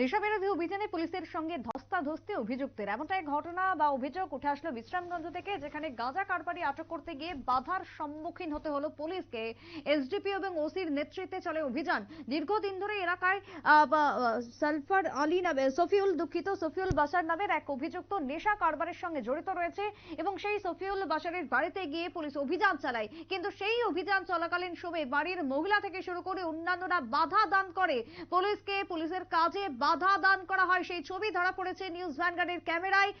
নেশাবিরোধী অভিযানে পুলিশের সঙ্গে ধস্তাধস্তি অভিযুক্তের। এমনটাই ঘটনা বা অভিযোগ উঠে আসলো বিশ্রামগঞ্জ থেকে, যেখানে গাঁজা কারবারি আটক করতে গিয়ে বাধার সম্মুখীন হতে হলো পুলিশকে। এসডিপি এবং ওসির নেতৃত্বে চলে অভিযান। দীর্ঘদিন ধরে এলাকায় সালফার আলী নামে, সফিউল দুঃখিত, সফিউল বাসার নামের এক অভিযুক্ত নেশা কারবারের সঙ্গে জড়িত রয়েছে এবং সেই সফিউল বাসারের বাড়িতে গিয়ে পুলিশ অভিযান চালায়। কিন্তু সেই অভিযান চলাকালীন সময়ে বাড়ির মহিলা থেকে শুরু করে অন্যান্যরা বাধা দান করে। পুলিশকে পুলিশের কাজে বাধা দান করা হয়, সেই ছবি ধরা পড়েছে নিউজ ভ্যানগার্ডের ক্যামেরায়।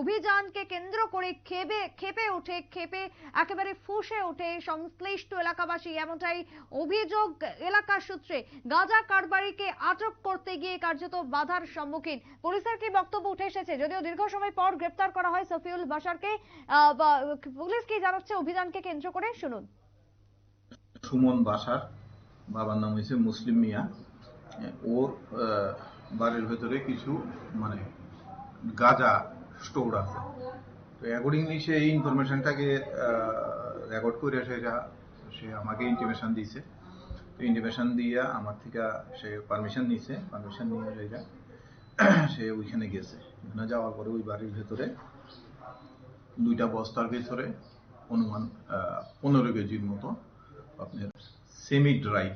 অভিযানকে কেন্দ্র করে খেপে খেপে ওঠে, খেপে একেবারে ফুসে ওঠে সংশ্লিষ্ট এলাকাবাসী। এমনটাই অভিযোগ এলাকার সূত্রে। গাজা কারবারিকে আটক করতে গিয়ে কার্যত বাধার সম্মুখীন। পুলিশের কি বক্তব্য উঠে এসেছে? যদিও দীর্ঘ সময় পর গ্রেপ্তার করা হয় সফিউল বাসারকে পুলিশ কি জানাচ্ছে? অভিযানকে কেন্দ্র করে শুনুন। সুমন বাসার, বাবার নাম হয়েছে মুসলিম মিয়া। ওর বাড়ির ভেতরে কিছু মানে গাঁজা স্টোর আছে। তো অ্যাকর্ডিংলি সে এই ইনফরমেশনটাকে রেকর্ড করে সেটা সে আমাকে ইন্টিমেশন দিয়েছে তো ইন্টিমেশন দিয়ে আমার থেকে সে পারমিশন নিয়েছে পারমিশন নিয়ে সেটা সে ওইখানে গেছে। ওখানে যাওয়ার পরে ওই বাড়ির ভেতরে দুইটা বস্তার ভেতরে অনুমান পনেরো কেজির মতো আপনার সেমি ড্রাই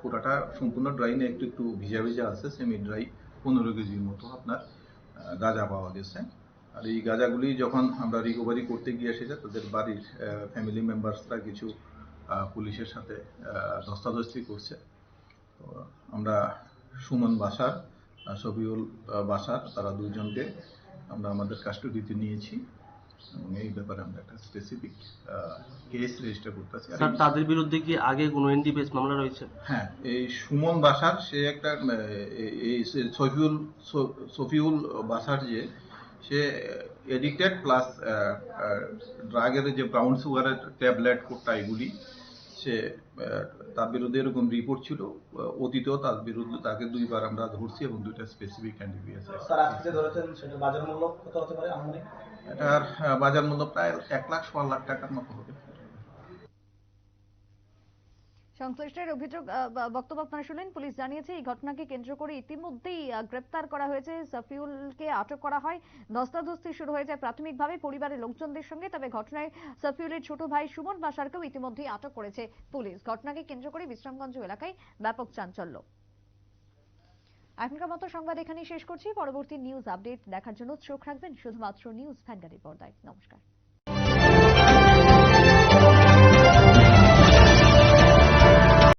পুরাটা সম্পূর্ণ ড্রাই না, একটু একটু ভিজা ভিজা আছে সেমি ড্রাই পনেরো কেজির মতো আপনার গাঁজা পাওয়া গেছে। আর এই গাঁজাগুলি যখন আমরা রিকভারি করতে গিয়ে এসেছে, তাদের বাড়ির ফ্যামিলি মেম্বার্সরা কিছু পুলিশের সাথে ধস্তাধস্তি করছে। তো আমরা সুমন বাসার শফিউল বাসার, তারা দুজনকে আমরা আমাদের কাস্টডিতে নিয়েছি। এই ব্যাপারে আমরা একটা স্পেসিফিক কেস রেজিস্টার করতেছি। স্যার তাদের বিরুদ্ধে কি আগে কোনো এনডিপিএস মামলা রয়েছে? হ্যাঁ এই সুমন বাসার সে একটা এই- সফিউল সফিউল বাসার যে সে এডিক্টেড প্লাস ড্রাগের যে ব্রাউন সুগারের ট্যাবলেট কোটটা এগুলি সে আহ, তার বিরুদ্ধে এরকম রিপোর্ট ছিল। অতীতেও তার বিরুদ্ধে তাকে দুইবার আমরা ধরছি এবং দুইটা স্পেসিফিক এনডিপিএস স্যার আজকে ধরেছেন সেটার বাজার মূল্য কত হতে পারে আনুমানিক? এটার বাজার মূল্য প্রায় এক লাখ সোয়া লাখ টাকার মতো হবে। সংশ্লিষ্টের অভিযোগ বক্তব্য আপনারা শুনলেন, পুলিশ জানিয়েছে এই ঘটনাকে কেন্দ্র করে ইতিমধ্যেই গ্রেপ্তার করা হয়েছে। সফিউলকে আটক করা হয়। ধস্তাধস্তি শুরু হয়েছে প্রাথমিকভাবে পরিবারের লোকজনদের সঙ্গে, তবে ঘটনায় সফিউলের ছোট ভাই সুমন বাসারকেও ইতিমধ্যেই আটক করেছে পুলিশ। ঘটনাকে কেন্দ্র করে বিশ্রামগঞ্জ এলাকায় ব্যাপক চাঞ্চল্য। এখনকার মতো সংবাদ এখানেই শেষ করছি। পরবর্তী নিউজ আপডেট দেখার জন্য চোখ রাখবেন শুধুমাত্র নিউজ ভ্যানগাড়ির পর্দায়। নমস্কার।